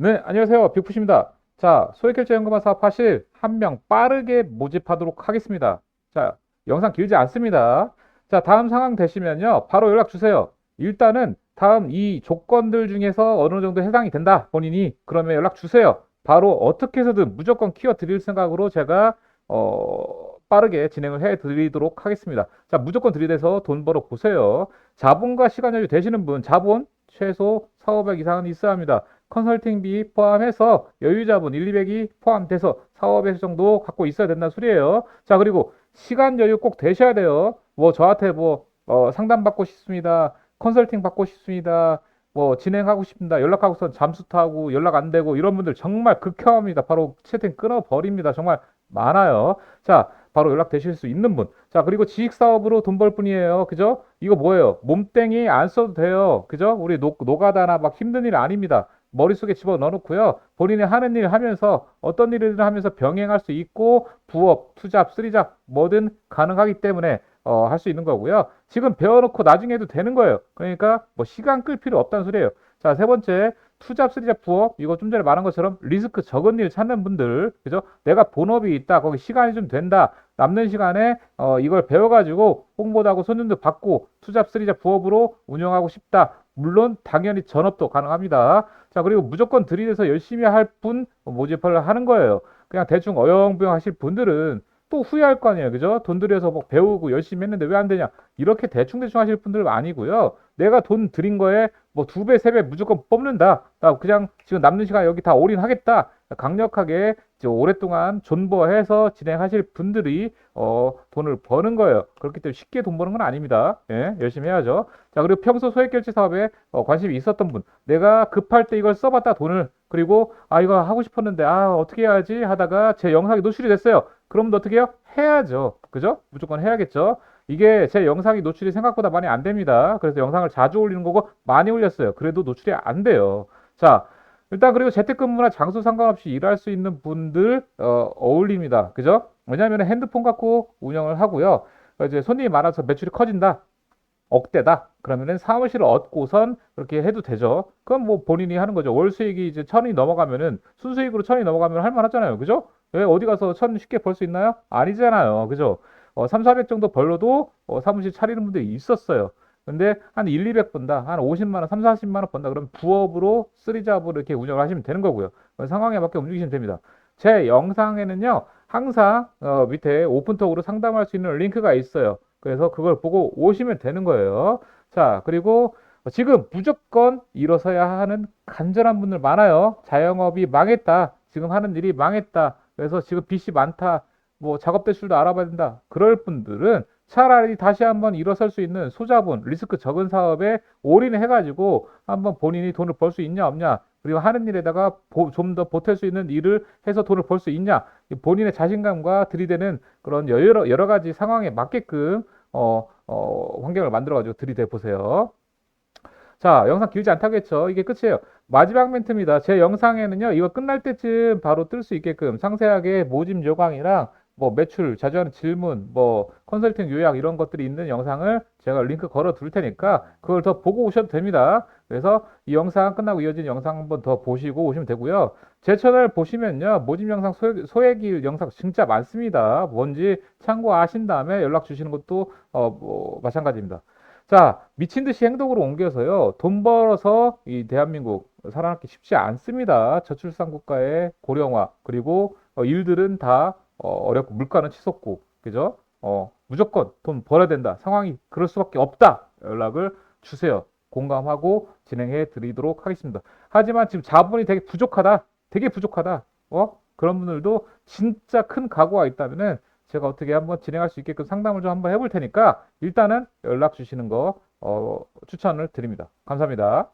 네, 안녕하세요. 빅푸시입니다. 자, 소액결제 연금화 사업 하실 한 명 빠르게 모집하도록 하겠습니다. 자, 영상 길지 않습니다. 자, 다음 상황 되시면요. 바로 연락 주세요. 일단은 다음 이 조건들 중에서 어느 정도 해당이 된다. 본인이 그러면 연락 주세요. 바로 어떻게 해서든 무조건 키워 드릴 생각으로 제가 어, 빠르게 진행을 해 드리도록 하겠습니다. 자, 무조건 들이대서 돈 벌어 보세요. 자본과 시간 여유 되시는 분, 자본 최소 4, 500 이상은 있어야 합니다. 컨설팅비 포함해서 여유자본 1, 200이 포함돼서 4, 500 정도 갖고 있어야 된다는 소리예요. 자, 그리고 시간 여유 꼭 되셔야 돼요. 뭐 저한테 뭐 어, 상담 받고 싶습니다. 컨설팅 받고 싶습니다. 뭐 진행하고 싶습니다. 연락하고서 잠수 타고 연락 안 되고 이런 분들 정말 극혐합니다. 바로 채팅 끊어 버립니다. 정말 많아요. 자, 바로 연락 되실 수 있는 분. 자, 그리고 지식 사업으로 돈 벌 뿐이에요. 그죠? 이거 뭐예요? 몸땡이 안 써도 돼요. 그죠? 우리 노, 노가다나 막 힘든 일 아닙니다. 머릿속에 집어 넣어놓고요. 본인이 하는 일 하면서 어떤 일을 하면서 병행할 수 있고 부업, 투잡, 쓰리잡 뭐든 가능하기 때문에 어, 할 수 있는 거고요. 지금 배워놓고 나중에 해도 되는 거예요. 그러니까 뭐 시간 끌 필요 없다는 소리예요. 자, 세 번째. 투잡, 쓰리잡, 부업 이거 좀 전에 말한 것처럼 리스크 적은 일 찾는 분들 그죠? 내가 본업이 있다 거기 시간이 좀 된다 남는 시간에 어, 이걸 배워가지고 홍보도 하고 손님도 받고 투잡, 쓰리잡, 부업으로 운영하고 싶다 물론 당연히 전업도 가능합니다 자 그리고 무조건 들이대서 열심히 할 분 모집을 하는 거예요 그냥 대충 어영부영 하실 분들은 또 후회할 거 아니에요 그죠? 돈 들여서 뭐 배우고 열심히 했는데 왜 안 되냐 이렇게 대충대충 하실 분들 아니고요 내가 돈 들인 거에 뭐 두 배, 세 배 무조건 뽑는다. 나 그냥 지금 남는 시간 여기 다 올인하겠다. 강력하게 오랫동안 존버해서 진행하실 분들이 어, 돈을 버는 거예요. 그렇기 때문에 쉽게 돈 버는 건 아닙니다. 예, 열심히 해야죠. 자, 그리고 평소 소액결제 사업에 어, 관심이 있었던 분, 내가 급할 때 이걸 써봤다 돈을 그리고 아 이거 하고 싶었는데 아 어떻게 해야지 하다가 제 영상이 노출이 됐어요. 그럼 어떻게 해요? 해야죠. 그죠? 무조건 해야겠죠. 이게 제 영상이 노출이 생각보다 많이 안 됩니다. 그래서 영상을 자주 올리는 거고 많이 올렸어요. 그래도 노출이 안 돼요. 자, 일단 그리고 재택근무나 장소 상관없이 일할 수 있는 분들 어, 어울립니다. 그죠? 왜냐하면 핸드폰 갖고 운영을 하고요. 이제 손님이 많아서 매출이 커진다. 억대다. 그러면은 사무실을 얻고선 그렇게 해도 되죠. 그럼 뭐 본인이 하는 거죠. 월 수익이 이제 천이 넘어가면은 순수익으로 천이 넘어가면 할만하잖아요. 그죠? 왜 어디 가서 천 쉽게 벌 수 있나요? 아니잖아요. 그죠? 어, 3, 400 정도 벌러도 어, 사무실 차리는 분들이 있었어요. 근데 한 1, 200 번다. 한 50만 원, 3, 40만 원 번다. 그러면 부업으로 쓰리잡으로 이렇게 운영을 하시면 되는 거고요. 상황에 맞게 움직이시면 됩니다. 제 영상에는요. 항상 어, 밑에 오픈톡으로 상담할 수 있는 링크가 있어요. 그래서 그걸 보고 오시면 되는 거예요. 자, 그리고 지금 무조건 일어서야 하는 간절한 분들 많아요. 자영업이 망했다. 지금 하는 일이 망했다. 그래서 지금 빚이 많다. 뭐 작업 대출도 알아봐야 된다. 그럴 분들은 차라리 다시 한번 일어설 수 있는 소자본, 리스크 적은 사업에 올인해가지고 한번 본인이 돈을 벌 수 있냐 없냐 그리고 하는 일에다가 좀 더 보탤 수 있는 일을 해서 돈을 벌 수 있냐 본인의 자신감과 들이대는 그런 여러 여러 가지 상황에 맞게끔 어, 어, 환경을 만들어가지고 들이대 보세요. 자, 영상 길지 않다겠죠? 이게 끝이에요. 마지막 멘트입니다. 제 영상에는요, 이거 끝날 때쯤 바로 뜰 수 있게끔 상세하게 모집 요강이랑 뭐 매출, 자주 하는 질문, 뭐 컨설팅 요약 이런 것들이 있는 영상을 제가 링크 걸어 둘 테니까 그걸 더 보고 오셔도 됩니다. 그래서 이 영상 끝나고 이어진 영상 한번 더 보시고 오시면 되고요. 제 채널 보시면요. 모집 영상 소액, 소액일 영상 진짜 많습니다. 뭔지 참고하신 다음에 연락 주시는 것도 어, 뭐 마찬가지입니다. 자, 미친 듯이 행동으로 옮겨서요. 돈 벌어서 이 대한민국 살아남기 쉽지 않습니다. 저출산 국가의 고령화 그리고 어, 일들은 다 어, 어렵고 물가는 치솟고 그죠? 어, 무조건 돈 벌어야 된다. 상황이 그럴 수밖에 없다. 연락을 주세요. 공감하고 진행해 드리도록 하겠습니다. 하지만 지금 자본이 되게 부족하다. 되게 부족하다. 어? 그런 분들도 진짜 큰 각오가 있다면은 제가 어떻게 한번 진행할 수 있게끔 상담을 좀 한번 해볼 테니까 일단은 연락 주시는 거 어, 추천을 드립니다. 감사합니다.